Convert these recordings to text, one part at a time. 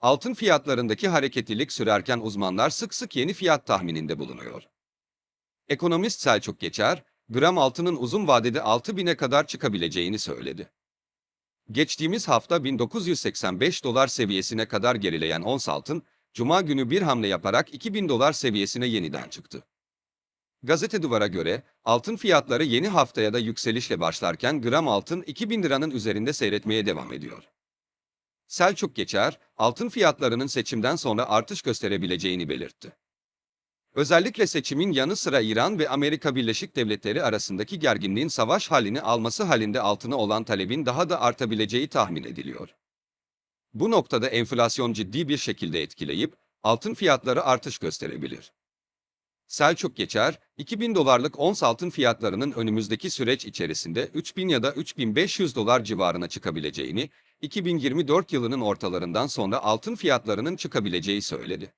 Altın fiyatlarındaki hareketlilik sürerken uzmanlar sık sık yeni fiyat tahmininde bulunuyor. Ekonomist Selçuk Geçer, gram altının uzun vadede 6000'e kadar çıkabileceğini söyledi. Geçtiğimiz hafta 1985 dolar seviyesine kadar gerileyen ons altın, Cuma günü bir hamle yaparak 2000 dolar seviyesine yeniden çıktı. Gazete Duvar'a göre altın fiyatları yeni haftaya da yükselişle başlarken gram altın 2000 liranın üzerinde seyretmeye devam ediyor. Selçuk Geçer, altın fiyatlarının seçimden sonra artış gösterebileceğini belirtti. Özellikle seçimin yanı sıra İran ve Amerika Birleşik Devletleri arasındaki gerginliğin savaş halini alması halinde altına olan talebin daha da artabileceği tahmin ediliyor. Bu noktada enflasyon ciddi bir şekilde etkileyip altın fiyatları artış gösterebilir. Selçuk Geçer, 2000 dolarlık ons altın fiyatlarının önümüzdeki süreç içerisinde 3000 ya da 3500 dolar civarına çıkabileceğini, 2024 yılının ortalarından sonra altın fiyatlarının çıkabileceği söyledi.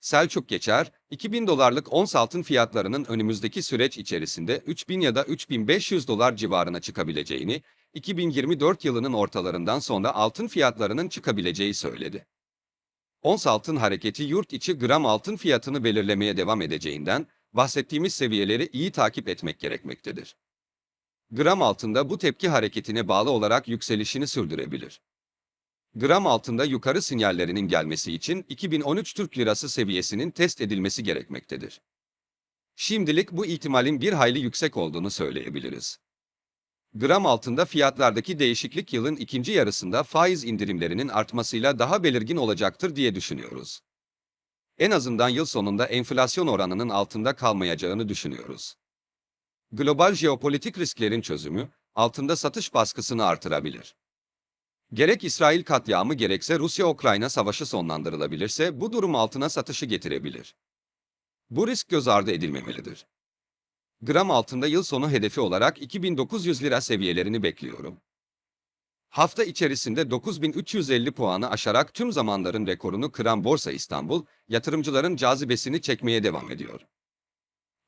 Selçuk Geçer, 2000 dolarlık ons altın fiyatlarının önümüzdeki süreç içerisinde 3000 ya da 3500 dolar civarına çıkabileceğini, 2024 yılının ortalarından sonra altın fiyatlarının çıkabileceği söyledi. Ons altın hareketi yurt içi gram altın fiyatını belirlemeye devam edeceğinden, bahsettiğimiz seviyeleri iyi takip etmek gerekmektedir. Gram altında bu tepki hareketine bağlı olarak yükselişini sürdürebilir. Gram altında yukarı sinyallerinin gelmesi için 2013 Türk Lirası seviyesinin test edilmesi gerekmektedir. Şimdilik bu ihtimalin bir hayli yüksek olduğunu söyleyebiliriz. Gram altında fiyatlardaki değişiklik yılın ikinci yarısında faiz indirimlerinin artmasıyla daha belirgin olacaktır diye düşünüyoruz. En azından yıl sonunda enflasyon oranının altında kalmayacağını düşünüyoruz. Global jeopolitik risklerin çözümü, altında satış baskısını artırabilir. Gerek İsrail katliamı gerekse Rusya-Ukrayna savaşı sonlandırılabilirse bu durum altına satışı getirebilir. Bu risk göz ardı edilmemelidir. Gram altında yıl sonu hedefi olarak 2900 lira seviyelerini bekliyorum. Hafta içerisinde 9350 puanı aşarak tüm zamanların rekorunu kıran Borsa İstanbul, yatırımcıların cazibesini çekmeye devam ediyor.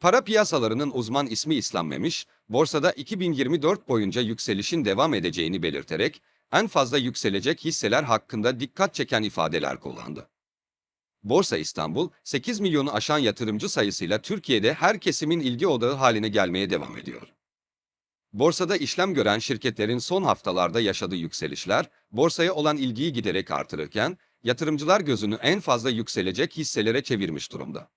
Para piyasalarının uzman ismi İslam Memiş, borsada 2024 boyunca yükselişin devam edeceğini belirterek, en fazla yükselecek hisseler hakkında dikkat çeken ifadeler kullandı. Borsa İstanbul, 8 milyonu aşan yatırımcı sayısıyla Türkiye'de her kesimin ilgi odağı haline gelmeye devam ediyor. Borsada işlem gören şirketlerin son haftalarda yaşadığı yükselişler, borsaya olan ilgiyi giderek artırırken, yatırımcılar gözünü en fazla yükselecek hisselere çevirmiş durumda.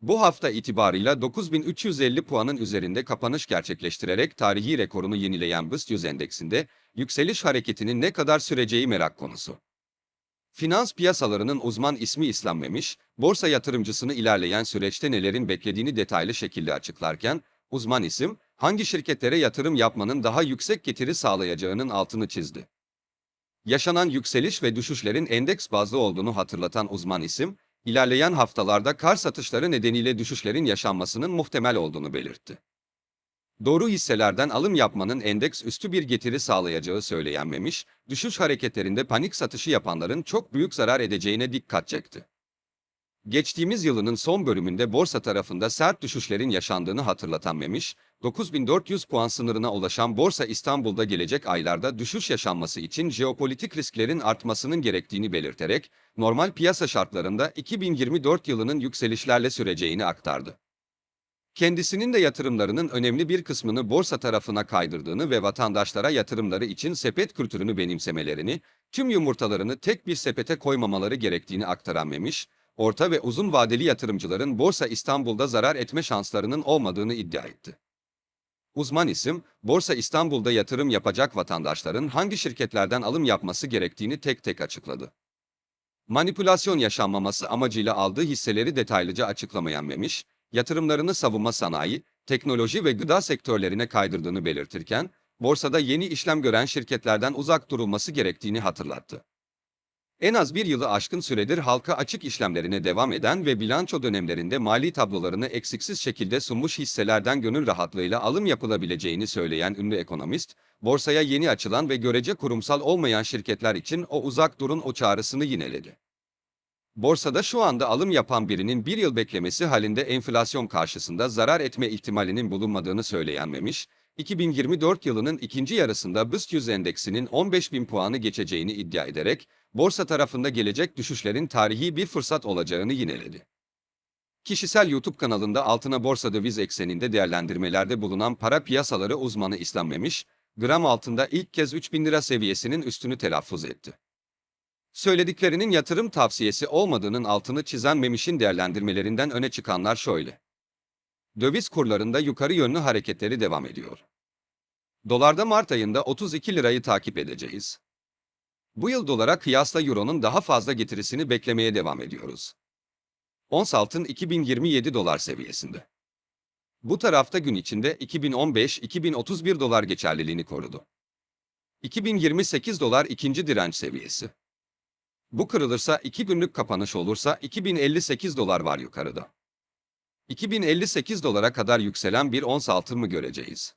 Bu hafta itibarıyla 9350 puanın üzerinde kapanış gerçekleştirerek tarihi rekorunu yenileyen BIST 100 endeksinde yükseliş hareketinin ne kadar süreceği merak konusu. Finans piyasalarının uzman ismi İslam Memiş, borsa yatırımcısını ilerleyen süreçte nelerin beklediğini detaylı şekilde açıklarken, uzman isim, hangi şirketlere yatırım yapmanın daha yüksek getiri sağlayacağının altını çizdi. Yaşanan yükseliş ve düşüşlerin endeks bazlı olduğunu hatırlatan uzman isim, ilerleyen haftalarda kar satışları nedeniyle düşüşlerin yaşanmasının muhtemel olduğunu belirtti. Doğru hisselerden alım yapmanın endeks üstü bir getiri sağlayacağı söyleyenmemiş, düşüş hareketlerinde panik satışı yapanların çok büyük zarar edeceğine dikkat çekti. Geçtiğimiz yılının son bölümünde borsa tarafında sert düşüşlerin yaşandığını hatırlatan Memiş, 9400 puan sınırına ulaşan Borsa İstanbul'da gelecek aylarda düşüş yaşanması için jeopolitik risklerin artmasının gerektiğini belirterek, normal piyasa şartlarında 2024 yılının yükselişlerle süreceğini aktardı. Kendisinin de yatırımlarının önemli bir kısmını borsa tarafına kaydırdığını ve vatandaşlara yatırımları için sepet kültürünü benimsemelerini, tüm yumurtalarını tek bir sepete koymamaları gerektiğini aktaran Memiş, orta ve uzun vadeli yatırımcıların Borsa İstanbul'da zarar etme şanslarının olmadığını iddia etti. Uzman isim, Borsa İstanbul'da yatırım yapacak vatandaşların hangi şirketlerden alım yapması gerektiğini tek tek açıkladı. Manipülasyon yaşanmaması amacıyla aldığı hisseleri detaylıca açıklamayan Memiş, yatırımlarını savunma sanayi, teknoloji ve gıda sektörlerine kaydırdığını belirtirken, borsada yeni işlem gören şirketlerden uzak durulması gerektiğini hatırlattı. En az bir yılı aşkın süredir halka açık işlemlerine devam eden ve bilanço dönemlerinde mali tablolarını eksiksiz şekilde sunmuş hisselerden gönül rahatlığıyla alım yapılabileceğini söyleyen ünlü ekonomist, borsaya yeni açılan ve görece kurumsal olmayan şirketler için o uzak durun o çağrısını yineledi. Borsada şu anda alım yapan birinin bir yıl beklemesi halinde enflasyon karşısında zarar etme ihtimalinin bulunmadığını söyleyen Memiş, 2024 yılının ikinci yarısında BIST 100 endeksinin 15.000 puanı geçeceğini iddia ederek, borsa tarafında gelecek düşüşlerin tarihi bir fırsat olacağını yineledi. Kişisel YouTube kanalında altına borsa döviz ekseninde değerlendirmelerde bulunan para piyasaları uzmanı İslam Memiş, gram altında ilk kez 3000 lira seviyesinin üstünü telaffuz etti. Söylediklerinin yatırım tavsiyesi olmadığının altını çizen Memiş'in değerlendirmelerinden öne çıkanlar şöyle. Döviz kurlarında yukarı yönlü hareketleri devam ediyor. Dolarda Mart ayında 32 lirayı takip edeceğiz. Bu yıl dolara kıyasla euronun daha fazla getirisini beklemeye devam ediyoruz. Ons altın 2027 dolar seviyesinde. Bu tarafta gün içinde 2015-2031 dolar geçerliliğini korudu. 2028 dolar ikinci direnç seviyesi. Bu kırılırsa 2 günlük kapanış olursa 2058 dolar var yukarıda. 2058 dolara kadar yükselen bir ons altın mı göreceğiz?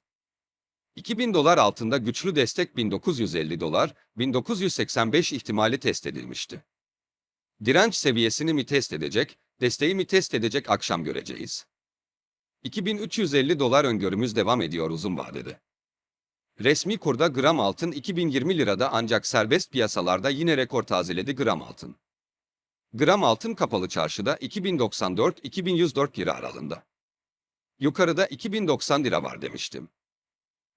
2000 dolar altında güçlü destek 1950 dolar, 1985 ihtimali test edilmişti. Direnç seviyesini mi test edecek, desteği mi test edecek akşam göreceğiz. 2350 dolar öngörümüz devam ediyor uzun vadede. Resmi kurda gram altın 2020 lirada ancak serbest piyasalarda yine rekor tazeledi gram altın. Gram altın kapalı çarşıda 2094-2104 lira aralığında. Yukarıda 2090 lira var demiştim.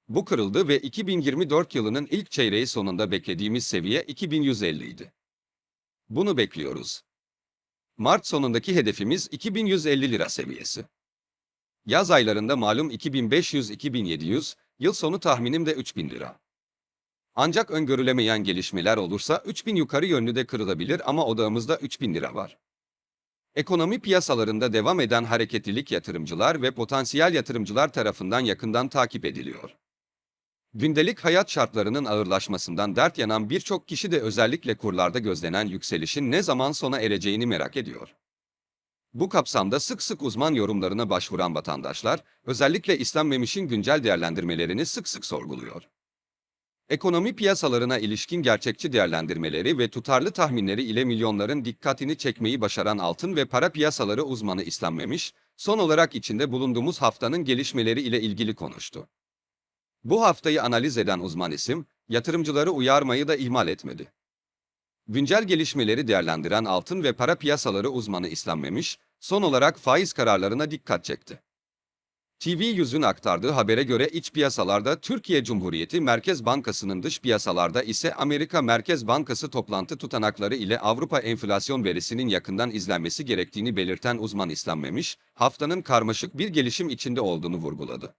Bu kırıldı ve 2024 yılının ilk çeyreği sonunda beklediğimiz seviye 2150 idi. Bunu bekliyoruz. Mart sonundaki hedefimiz 2150 lira seviyesi. Yaz aylarında malum 2500-2700, yıl sonu tahminim de 3000 lira. Ancak öngörülemeyen gelişmeler olursa 3000 yukarı yönlü de kırılabilir ama odağımızda 3000 lira var. Ekonomi piyasalarında devam eden hareketlilik yatırımcılar ve potansiyel yatırımcılar tarafından yakından takip ediliyor. Gündelik hayat şartlarının ağırlaşmasından dert yanan birçok kişi de özellikle kurlarda gözlenen yükselişin ne zaman sona ereceğini merak ediyor. Bu kapsamda sık sık uzman yorumlarına başvuran vatandaşlar, özellikle İslam Memiş'in güncel değerlendirmelerini sık sık sorguluyor. Ekonomi piyasalarına ilişkin gerçekçi değerlendirmeleri ve tutarlı tahminleri ile milyonların dikkatini çekmeyi başaran altın ve para piyasaları uzmanı İslam Memiş, son olarak içinde bulunduğumuz haftanın gelişmeleri ile ilgili konuştu. Bu haftayı analiz eden uzman isim, yatırımcıları uyarmayı da ihmal etmedi. Güncel gelişmeleri değerlendiren altın ve para piyasaları uzmanı İslam Memiş, son olarak faiz kararlarına dikkat çekti. TV100'ün aktardığı habere göre iç piyasalarda Türkiye Cumhuriyeti Merkez Bankası'nın dış piyasalarda ise Amerika Merkez Bankası toplantı tutanakları ile Avrupa enflasyon verisinin yakından izlenmesi gerektiğini belirten uzman İslam Memiş, haftanın karmaşık bir gelişim içinde olduğunu vurguladı.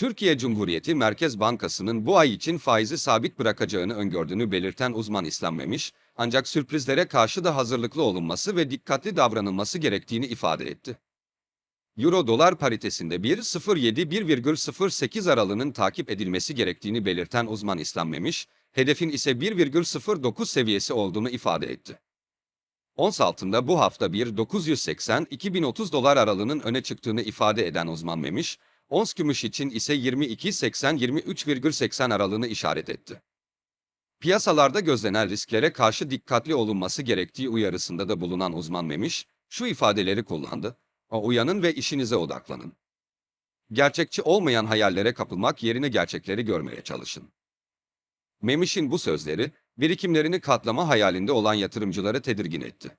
Türkiye Cumhuriyeti Merkez Bankası'nın bu ay için faizi sabit bırakacağını öngördüğünü belirten uzman İslam Memiş, ancak sürprizlere karşı da hazırlıklı olunması ve dikkatli davranılması gerektiğini ifade etti. Euro-dolar paritesinde 1.07-1,08 aralığının takip edilmesi gerektiğini belirten uzman İslam Memiş, hedefin ise 1,09 seviyesi olduğunu ifade etti. Ons altında bu hafta 1.980-2030 dolar aralığının öne çıktığını ifade eden uzman Memiş, ons gümüş için ise 22.80-23,80 aralığını işaret etti. Piyasalarda gözlenen risklere karşı dikkatli olunması gerektiği uyarısında da bulunan uzman Memiş, şu ifadeleri kullandı. O uyanın ve işinize odaklanın. Gerçekçi olmayan hayallere kapılmak yerine gerçekleri görmeye çalışın. Memiş'in bu sözleri, birikimlerini katlama hayalinde olan yatırımcıları tedirgin etti.